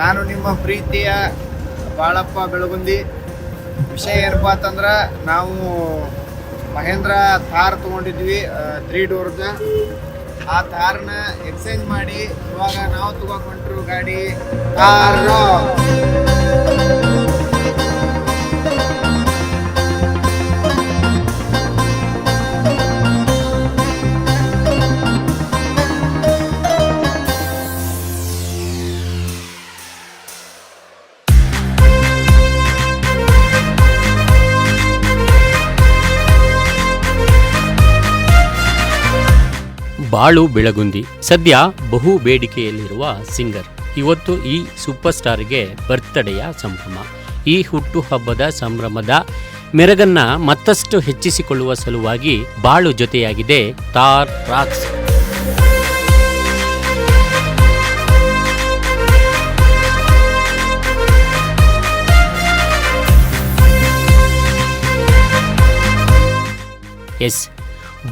ನಾನು ನಿಮ್ಮ ಪ್ರೀತಿಯ ಬಾಳಪ್ಪ ಬೆಳಗುಂದಿ. ವಿಷಯ ಏನಪ್ಪ ಅಂತಂದ್ರೆ ನಾವು ಮಹೇಂದ್ರ ಥಾರ್ ತೊಗೊಂಡಿದ್ವಿ ತ್ರೀ ಡೋರ್ದ. ಆ ಥಾರ್ನ ಎಕ್ಸ್ಚೇಂಜ್ ಮಾಡಿ ಇವಾಗ ನಾವು ತಗೊಂಡ್ಬಿಟ್ರು ಗಾಡಿ ಥಾರ್ ಬಾಳು ಬೆಳಗುಂದಿ. ಸದ್ಯ ಬಹು ಬೇಡಿಕೆಯಲ್ಲಿರುವ ಸಿಂಗರ್. ಇವತ್ತು ಈ ಸೂಪರ್ ಸ್ಟಾರ್ಗೆ ಬರ್ತ್ಡೇಯ ಸಂಭ್ರಮ. ಈ ಹುಟ್ಟುಹಬ್ಬದ ಸಂಭ್ರಮದ ಮೆರಗನ್ನ ಮತ್ತಷ್ಟು ಹೆಚ್ಚಿಸಿಕೊಳ್ಳುವ ಸಲುವಾಗಿ ಬಾಳು ಜೊತೆಯಾಗಿದೆ ತಾರ್ ರಾಕ್ಸ್. ಎಸ್.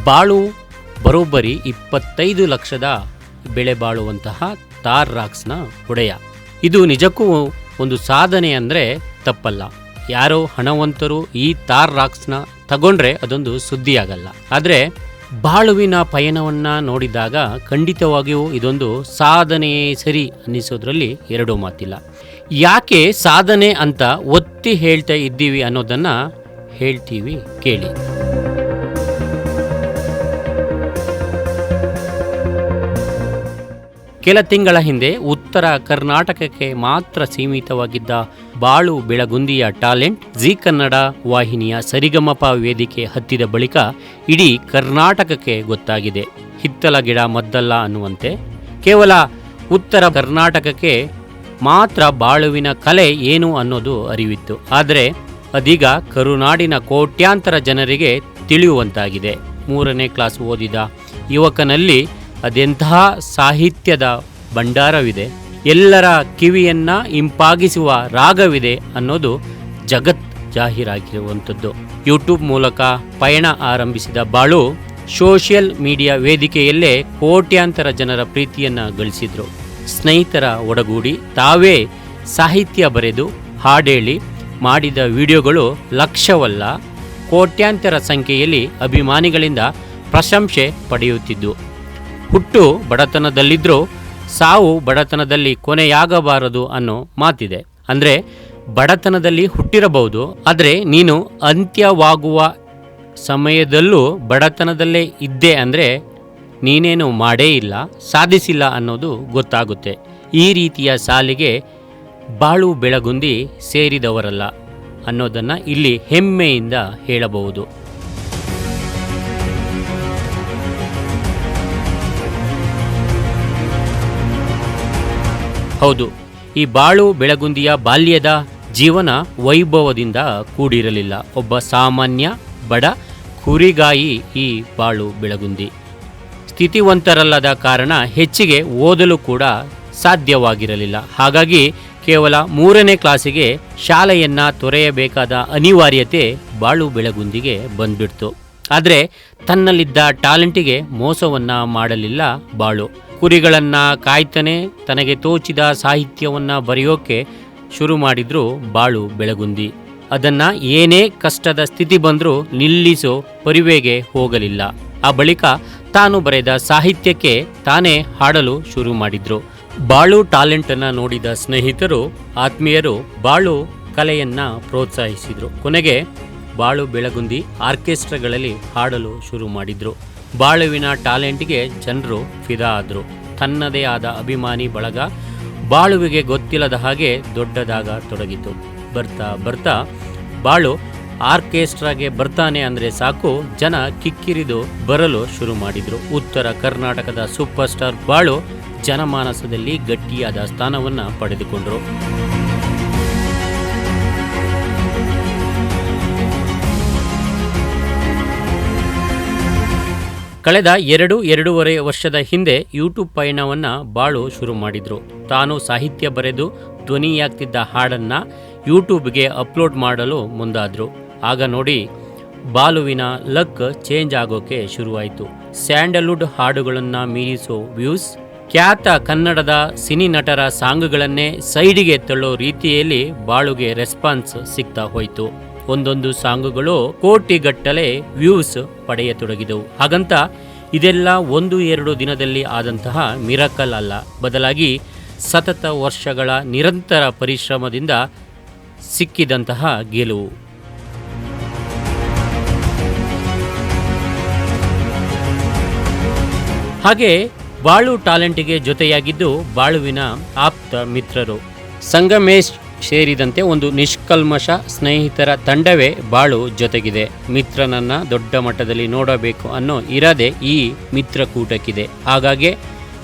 ಬಾಳು ಬರೋಬ್ಬರಿ ಇಪ್ಪತ್ತೈದು ಲಕ್ಷದ ಬೆಳೆ ಬಾಳುವಂತಹ ತಾರ್ ರಾಕ್ಸ್ನ ಒಡೆಯ ಇದು ನಿಜಕ್ಕೂ ಒಂದು ಸಾಧನೆ ಅಂದರೆ ತಪ್ಪಲ್ಲ. ಯಾರೋ ಹಣವಂತರು ಈ ತಾರ್ ರಾಕ್ಸ್ನ ತಗೊಂಡ್ರೆ ಅದೊಂದು ಸುದ್ದಿಯಾಗಲ್ಲ. ಆದರೆ ಬಾಳುವಿನ ಪಯಣವನ್ನ ನೋಡಿದಾಗ ಖಂಡಿತವಾಗಿಯೂ ಇದೊಂದು ಸಾಧನೆ ಸರಿ ಅನ್ನಿಸೋದ್ರಲ್ಲಿ ಎರಡೂ ಮಾತಿಲ್ಲ. ಯಾಕೆ ಸಾಧನೆ ಅಂತ ಒತ್ತಿ ಹೇಳ್ತಾ ಇದ್ದೀವಿ ಅನ್ನೋದನ್ನ ಹೇಳ್ತೀವಿ ಕೇಳಿ. ಕೆಲ ತಿಂಗಳ ಹಿಂದೆ ಉತ್ತರ ಕರ್ನಾಟಕಕ್ಕೆ ಮಾತ್ರ ಸೀಮಿತವಾಗಿದ್ದ ಬಾಳು ಬೆಳಗುಂದಿಯ ಟ್ಯಾಲೆಂಟ್ ಜಿ ಕನ್ನಡ ವಾಹಿನಿಯ ಸರಿಗಮಪ ವೇದಿಕೆ ಹತ್ತಿದ ಬಳಿಕ ಇಡೀ ಕರ್ನಾಟಕಕ್ಕೆ ಗೊತ್ತಾಗಿದೆ. ಹಿತ್ತಲ ಗಿಡ ಮದ್ದಲ್ಲ ಅನ್ನುವಂತೆ. ಕೇವಲ ಉತ್ತರ ಕರ್ನಾಟಕಕ್ಕೆ ಮಾತ್ರ ಬಾಳುವಿನ ಕಲೆ ಏನು ಅನ್ನೋದು ಅರಿವಿತ್ತು. ಆದರೆ ಅದೀಗ ಕರುನಾಡಿನ ಕೋಟ್ಯಾಂತರ ಜನರಿಗೆ ತಿಳಿಯುವಂತಾಗಿದೆ. ಮೂರನೇ ಕ್ಲಾಸ್ ಓದಿದ ಯುವಕನಲ್ಲಿ ಅದೆಂತಹ ಸಾಹಿತ್ಯದ ಭಂಡಾರವಿದೆ, ಎಲ್ಲರ ಕಿವಿಯನ್ನ ಇಂಪಾಗಿಸುವ ರಾಗವಿದೆ ಅನ್ನೋದು ಜಗತ್ ಜಾಹೀರಾಗಿರುವಂಥದ್ದು. ಯೂಟ್ಯೂಬ್ ಮೂಲಕ ಪಯಣ ಆರಂಭಿಸಿದ ಬಾಳು ಸೋಷಿಯಲ್ ಮೀಡಿಯಾ ವೇದಿಕೆಯಲ್ಲೇ ಕೋಟ್ಯಾಂತರ ಜನರ ಪ್ರೀತಿಯನ್ನ ಗಳಿಸಿದ್ರು. ಸ್ನೇಹಿತರ ಒಡಗೂಡಿ ತಾವೇ ಸಾಹಿತ್ಯ ಬರೆದು ಹಾಡೇಳಿ ಮಾಡಿದ ವಿಡಿಯೋಗಳು ಲಕ್ಷವಲ್ಲ, ಕೋಟ್ಯಾಂತರ ಸಂಖ್ಯೆಯಲ್ಲಿ ಅಭಿಮಾನಿಗಳಿಂದ ಪ್ರಶಂಸೆ ಪಡೆಯುತ್ತಿದ್ದು. ಹುಟ್ಟು ಬಡತನದಲ್ಲಿದ್ದರೂ ಸಾವು ಬಡತನದಲ್ಲಿ ಕೊನೆಯಾಗಬಾರದು ಅನ್ನೋ ಮಾತಿದೆ. ಅಂದರೆ ಬಡತನದಲ್ಲಿ ಹುಟ್ಟಿರಬಹುದು, ಆದರೆ ನೀನು ಅಂತ್ಯವಾಗುವ ಸಮಯದಲ್ಲೂ ಬಡತನದಲ್ಲೇ ಇದ್ದೆ ಅಂದರೆ ನೀನೇನು ಮಾಡೇ ಇಲ್ಲ, ಸಾಧಿಸಿಲ್ಲ ಅನ್ನೋದು ಗೊತ್ತಾಗುತ್ತೆ. ಈ ರೀತಿಯ ಸಾಲಿಗೆ ಬಾಳು ಬೆಳಗುಂದಿ ಸೇರಿದವರಲ್ಲ ಅನ್ನೋದನ್ನು ಇಲ್ಲಿ ಹೆಮ್ಮೆಯಿಂದ ಹೇಳಬಹುದು. ಹೌದು, ಈ ಬಾಳು ಬೆಳಗುಂದಿಯ ಬಾಲ್ಯದ ಜೀವನ ವೈಭವದಿಂದ ಕೂಡಿರಲಿಲ್ಲ. ಒಬ್ಬ ಸಾಮಾನ್ಯ, ಬಡ, ಕುರಿಗಾಯಿ ಈ ಬಾಳು ಬೆಳಗುಂದಿ. ಸ್ಥಿತಿವಂತರಲ್ಲದ ಕಾರಣ ಹೆಚ್ಚಿಗೆ ಓದಲು ಕೂಡ ಸಾಧ್ಯವಾಗಿರಲಿಲ್ಲ. ಹಾಗಾಗಿ ಕೇವಲ ಮೂರನೇ ಕ್ಲಾಸಿಗೆ ಶಾಲೆಯನ್ನು ತೊರೆಯಬೇಕಾದ ಅನಿವಾರ್ಯತೆ ಬಾಳು ಬೆಳಗುಂದಿಗೆ ಬಂದ್ಬಿಡ್ತು. ಆದರೆ ತನ್ನಲ್ಲಿದ್ದ ಟ್ಯಾಲೆಂಟಿಗೆ ಮೋಸವನ್ನು ಮಾಡಲಿಲ್ಲ ಬಾಳು. ಕುರಿಗಳನ್ನ ಕಾಯ್ತಾನೆ ತನಗೆ ತೋಚಿದ ಸಾಹಿತ್ಯವನ್ನ ಬರೆಯೋಕೆ ಶುರು ಮಾಡಿದ್ರು ಬಾಳು ಬೆಳಗುಂದಿ. ಅದನ್ನ ಏನೇ ಕಷ್ಟದ ಸ್ಥಿತಿ ಬಂದರೂ ನಿಲ್ಲಿಸೋ ಪರಿವೆಗೆ ಹೋಗಲಿಲ್ಲ. ಆ ಬಳಿಕ ತಾನು ಬರೆದ ಸಾಹಿತ್ಯಕ್ಕೆ ತಾನೇ ಹಾಡಲು ಶುರು ಮಾಡಿದ್ರು. ಬಾಳು ಟ್ಯಾಲೆಂಟ್ ಅನ್ನ ನೋಡಿದ ಸ್ನೇಹಿತರು, ಆತ್ಮೀಯರು ಬಾಳು ಕಲೆಯನ್ನ ಪ್ರೋತ್ಸಾಹಿಸಿದ್ರು. ಕೊನೆಗೆ ಬಾಳು ಬೆಳಗುಂದಿ ಆರ್ಕೆಸ್ಟ್ರಾಗಳಲ್ಲಿ ಹಾಡಲು ಶುರು ಮಾಡಿದ್ರು. ಬಾಳುವಿನ ಟ್ಯಾಲೆಂಟ್ಗೆ ಜನರು ಫಿದಾ ಆದರು ತನ್ನದೇ ಆದ ಅಭಿಮಾನಿ ಬಳಗ, ಬಾಳುವಿಗೆ ಗೊತ್ತಿಲ್ಲದ ಹಾಗೆ ದೊಡ್ಡದಾಗ ತೊಡಗಿತು. ಬರ್ತಾ ಬರ್ತಾ ಬಾಳು ಆರ್ಕೆಸ್ಟ್ರಾಗೆ ಬರ್ತಾನೆ ಅಂದರೆ ಸಾಕು, ಜನ ಕಿಕ್ಕಿರಿದು ಬರಲು ಶುರು ಮಾಡಿದರು. ಉತ್ತರ ಕರ್ನಾಟಕದ ಸೂಪರ್ ಸ್ಟಾರ್ ಬಾಳು ಜನಮಾನಸದಲ್ಲಿ ಗಟ್ಟಿಯಾದ ಸ್ಥಾನವನ್ನು ಪಡೆದುಕೊಂಡ್ರು. ಕಳೆದ ಎರಡು ಎರಡೂವರೆ ವರ್ಷದ ಹಿಂದೆ ಯೂಟ್ಯೂಬ್ ಪಯಣವನ್ನ ಬಾಳು ಶುರು ಮಾಡಿದ್ರು. ತಾನು ಸಾಹಿತ್ಯ ಬರೆದು ಧ್ವನಿಯಾಗ್ತಿದ್ದ ಹಾಡನ್ನ ಯೂಟ್ಯೂಬ್ಗೆ ಅಪ್ಲೋಡ್ ಮಾಡಲು ಮುಂದಾದ್ರು. ಆಗ ನೋಡಿ, ಬಾಲುವಿನ ಲಕ್ ಚೇಂಜ್ ಆಗೋಕೆ ಶುರುವಾಯಿತು. ಸ್ಯಾಂಡಲ್ವುಡ್ ಹಾಡುಗಳನ್ನು ಮೀರಿಸೋ ವ್ಯೂಸ್, ಖ್ಯಾತ ಕನ್ನಡದ ಸಿನಿ ನಟರ ಸಾಂಗ್ಗಳನ್ನೇ ಸೈಡಿಗೆ ತಳ್ಳೋ ರೀತಿಯಲ್ಲಿ ಬಾಳುಗೆ ರೆಸ್ಪಾನ್ಸ್ ಸಿಗ್ತಾ ಹೋಯಿತು. ಒಂದೊಂದು ಸಾಂಗುಗಳು ಕೋಟಿಗಟ್ಟಲೆ ವ್ಯೂಸ್ ಪಡೆಯತೊಡಗಿದವು. ಹಾಗಂತ ಇದೆಲ್ಲ ಒಂದು ಎರಡು ದಿನದಲ್ಲಿ ಆದಂತಹ ಮಿರಕಲ್ ಅಲ್ಲ. ಬದಲಾಗಿ ಸತತ ವರ್ಷಗಳ ನಿರಂತರ ಪರಿಶ್ರಮದಿಂದ ಸಿಕ್ಕಿದಂತಹ ಗೆಲುವು. ಹಾಗೆ ಬಾಳು ಟ್ಯಾಲೆಂಟಿಗೆ ಜೊತೆಯಾಗಿದ್ದು ಬಾಳುವಿನ ಆಪ್ತ ಮಿತ್ರರು. ಸಂಗಮೇಶ್ ಸೇರಿದಂತೆ ಒಂದು ನಿಷ್ಕಲ್ಮಶ ಸ್ನೇಹಿತರ ತಂಡವೇ ಬಾಳು ಜೊತೆಗಿದೆ. ಮಿತ್ರನನ್ನ ದೊಡ್ಡ ಮಟ್ಟದಲ್ಲಿ ನೋಡಬೇಕು ಅನ್ನೋ ಇರದೆ ಈ ಮಿತ್ರಕೂಟಕ್ಕಿದೆ ಹಾಗಾಗಿ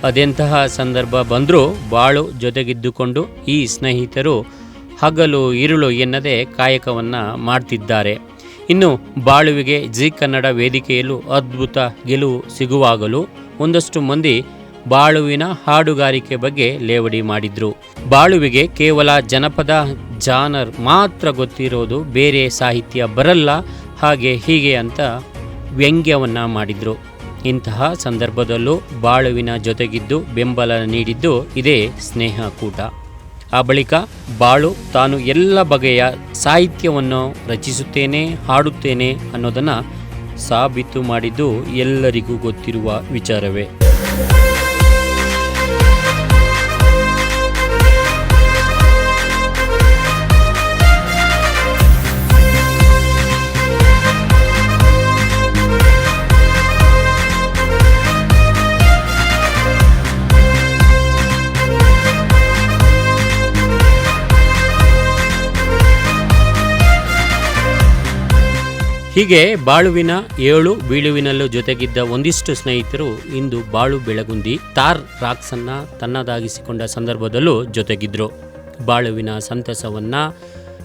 ಅದೆಂತಹ ಸಂದರ್ಭ ಬಂದರೂ ಬಾಳು ಜೊತೆಗಿದ್ದುಕೊಂಡು ಈ ಸ್ನೇಹಿತರು ಹಗಲು ಇರುಳು ಎನ್ನದೆ ಕಾಯಕವನ್ನು ಮಾಡ್ತಿದ್ದಾರೆ. ಇನ್ನು ಬಾಳುವಿಗೆ ಜಿ ಕನ್ನಡ ವೇದಿಕೆಯಲ್ಲೂ ಅದ್ಭುತ ಗೆಲುವು ಸಿಗುವಾಗಲೂ ಒಂದಷ್ಟು ಮಂದಿ ಬಾಳುವಿನ ಹಾಡುಗಾರಿಕೆ ಬಗ್ಗೆ ಲೇವಡಿ ಮಾಡಿದ್ರು. ಬಾಳುವಿಗೆ ಕೇವಲ ಜನಪದ, ಜಾನರ್ ಮಾತ್ರ ಗೊತ್ತಿರೋದು, ಬೇರೆ ಸಾಹಿತ್ಯ ಬರಲ್ಲ, ಹಾಗೆ ಹೀಗೆ ಅಂತ ವ್ಯಂಗ್ಯವನ್ನ ಮಾಡಿದ್ರು. ಇಂತಹ ಸಂದರ್ಭದಲ್ಲೂ ಬಾಳುವಿನ ಜೊತೆಗಿದ್ದು ಬೆಂಬಲ ನೀಡಿದ್ದು ಇದೇ ಸ್ನೇಹ ಕೂಟ. ಆ ಬಳಿಕ ಬಾಳು ತಾನು ಎಲ್ಲ ಬಗೆಯ ಸಾಹಿತ್ಯವನ್ನು ರಚಿಸುತ್ತೇನೆ, ಹಾಡುತ್ತೇನೆ ಅನ್ನೋದನ್ನು ಸಾಬೀತು ಮಾಡಿದ್ದು ಎಲ್ಲರಿಗೂ ಗೊತ್ತಿರುವ ವಿಚಾರವೇ. ಹೀಗೆ ಬಾಳುವಿನ ಏಳು ಬೀಳುವಿನಲ್ಲೂ ಜೊತೆಗಿದ್ದ ಒಂದಿಷ್ಟು ಸ್ನೇಹಿತರು ಇಂದು ಬಾಳು ಬೆಳಗುಂದಿ ತಾರ್ ರಾಕ್ಸನ್ನ ತನ್ನದಾಗಿಸಿಕೊಂಡ ಸಂದರ್ಭದಲ್ಲೂ ಜೊತೆಗಿದ್ರು. ಬಾಳುವಿನ ಸಂತಸವನ್ನ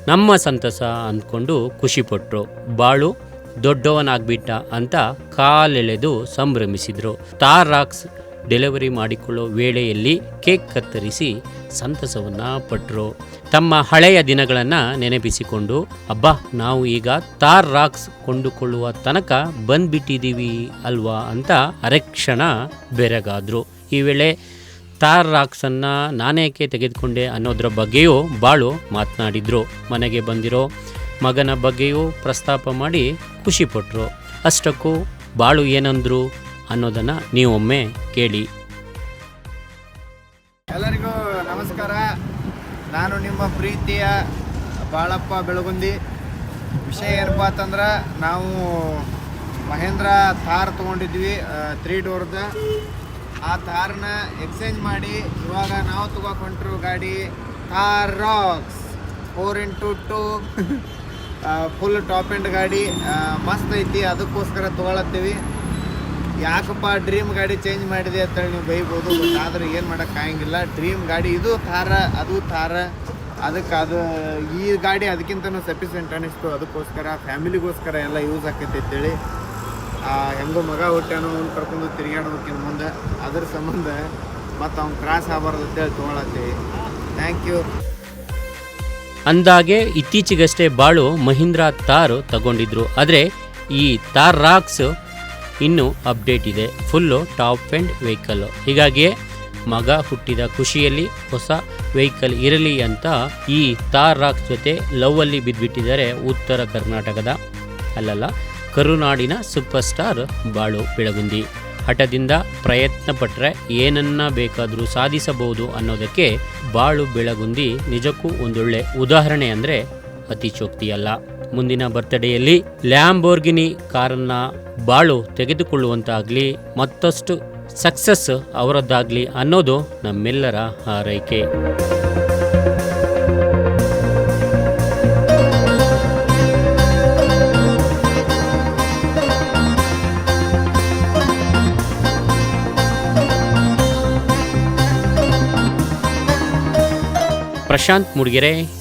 ನಮ್ಮ ಸಂತಸ ಅಂದ್ಕೊಂಡು ಖುಷಿಪಟ್ರು ಬಾಳು, ದೊಡ್ಡವನಾಗ್ಬಿಟ್ಟ ಅಂತ ಕಾಲೆಳೆದು ಸಂಭ್ರಮಿಸಿದ್ರು. ತಾರ್ ರಾಕ್ಸ್ ಡೆಲಿವರಿ ಮಾಡಿಕೊಳ್ಳೋ ವೇಳೆಯಲ್ಲಿ ಕೇಕ್ ಕತ್ತರಿಸಿ ಸಂತಸವನ್ನ ಪಟ್ರು. ತಮ್ಮ ಹಳೆಯ ದಿನಗಳನ್ನು ನೆನಪಿಸಿಕೊಂಡು, ಅಬ್ಬಾ, ನಾವು ಈಗ ತಾರ್ ರಾಕ್ಸ್ ಕೊಂಡುಕೊಳ್ಳುವ ತನಕ ಬಂದ್ಬಿಟ್ಟಿದ್ದೀವಿ ಅಲ್ವಾ? ಅಂತ ಅರೆಕ್ಷಣ ಬೆರಗಾದರು. ಈ ವೇಳೆ ತಾರ್ ರಾಕ್ಸನ್ನು ನಾನೇಕೆ ತೆಗೆದುಕೊಂಡೆ ಅನ್ನೋದ್ರ ಬಗ್ಗೆಯೂ ಬಾಳು ಮಾತನಾಡಿದ್ರು. ಮನೆಗೆ ಬಂದಿರೋ ಮಗನ ಬಗ್ಗೆಯೂ ಪ್ರಸ್ತಾಪ ಮಾಡಿ ಖುಷಿಪಟ್ಟರು ಅಷ್ಟಕ್ಕೂ ಬಾಳು ಏನಂದ್ರು ಅನ್ನೋದನ್ನು ನೀವೊಮ್ಮೆ ಕೇಳಿ. ಎಲ್ಲರಿಗೂ ನಾನು ನಿಮ್ಮ ಪ್ರೀತಿಯ ಬಾಳಪ್ಪ ಬೆಳಗುಂದಿ. ವಿಷಯ ಏನಪ್ಪ ಅಂತಂದ್ರೆ ನಾವು ಮಹೇಂದ್ರ ಥಾರ್ ತೊಗೊಂಡಿದ್ವಿ ತ್ರೀ ಡೋರ್ದ. ಆ ಥಾರ್ನ ಎಕ್ಸ್ಚೇಂಜ್ ಮಾಡಿ, ಇವಾಗ ನಾವು ತಗೋಕ್ ಹೊಂಟ್ರು ಗಾಡಿ Thar Roxx four into two. Full top end ಗಾಡಿ ಮಸ್ತ್ ಐತಿ, ಅದಕ್ಕೋಸ್ಕರ ತೊಗೊಳತ್ತೀವಿ. ಯಾಕಪ್ಪ ಡ್ರೀಮ್ ಗಾಡಿ ಚೇಂಜ್ ಮಾಡಿದೆ ಅಂತೇಳಿ ನೀವು ಬೈಬೋದು ಆದ್ರೆ ಏನು ಮಾಡೋಕ್ಕಾಗಂಗಿಲ್ಲ ಡ್ರೀಮ್ ಗಾಡಿ ಇದು ಥಾರ ಅದು ಥಾರ ಅದಕ್ಕೆ ಅದು, ಈ ಗಾಡಿ ಅದಕ್ಕಿಂತನೂ ಸಫಿಷಿಯೆಂಟ್ ಅನಿಸ್ತು. ಅದಕ್ಕೋಸ್ಕರ ಫ್ಯಾಮಿಲಿಗೋಸ್ಕರ ಎಲ್ಲ ಯೂಸ್ ಆಕೈತಿ ಅಂತೇಳಿ. ಹೆಂಗೋ ಮಗ ಹುಟ್ಟ್ಯಾನೋ ಅವ್ನು ಕರ್ಕೊಂಡು ತಿರುಗಾಡೋದಕ್ಕಿಂತ ಮುಂದೆ, ಅದ್ರ ಸಂಬಂಧ ಮತ್ತು ಅವ್ನು ಕ್ರಾಸ್ ಆಗಬಾರ್ದು ಅಂತೇಳಿ ತೊಗೊಳತ್ತೀವಿ ಥ್ಯಾಂಕ್ ಯು ಅಂದಾಗೆ ಇತ್ತೀಚೆಗಷ್ಟೇ ಬಾಳು ಮಹೀಂದ್ರಾ ತಾರ್ ತಗೊಂಡಿದ್ರು. ಆದರೆ ಈ ತಾರ್ ರಾಕ್ಸ್ ಇನ್ನೂ ಅಪ್ಡೇಟ್ ಇದೆ. ಫುಲ್ಲು ಟಾಪ್ ಎಂಡ್ ವೆಹಿಕಲ್ ಹೀಗಾಗಿಯೇ ಮಗ ಹುಟ್ಟಿದ ಖುಷಿಯಲ್ಲಿ ಹೊಸ ವೆಹಿಕಲ್ ಇರಲಿ ಅಂತ ಈ ತಾರ್ ರಾಕ್ ಜೊತೆ ಲವ್ವಲ್ಲಿ ಬಿದ್ದುಬಿಟ್ಟಿದ್ದಾರೆ ಉತ್ತರ ಕರ್ನಾಟಕದ ಅಲ್ಲಲ್ಲ, ಕರುನಾಡಿನ ಸೂಪರ್ ಸ್ಟಾರ್ ಬಾಳು ಬೆಳಗುಂದಿ. ಹಠದಿಂದ ಪ್ರಯತ್ನ ಪಟ್ಟರೆ ಏನನ್ನ ಬೇಕಾದರೂ ಸಾಧಿಸಬಹುದು ಅನ್ನೋದಕ್ಕೆ ಬಾಳು ಬೆಳಗುಂದಿ ನಿಜಕ್ಕೂ ಒಂದೊಳ್ಳೆ ಉದಾಹರಣೆ ಅಂದರೆ ಅತಿಶೋಕ್ತಿಯಲ್ಲ ಮುಂದಿನ ಬರ್ತ್ಡೇಯಲ್ಲಿ ಲ್ಯಾಂಬೋರ್ಗಿನಿ ಕಾರನ್ನ ಬಾಳು ತೆಗೆದುಕೊಳ್ಳುವಂತಾಗ್ಲಿ, ಮತ್ತಷ್ಟು ಸಕ್ಸಸ್ ಅವರದ್ದಾಗಲಿ ಅನ್ನೋದು ನಮ್ಮೆಲ್ಲರ ಹಾರೈಕೆ. Prashant Mudgere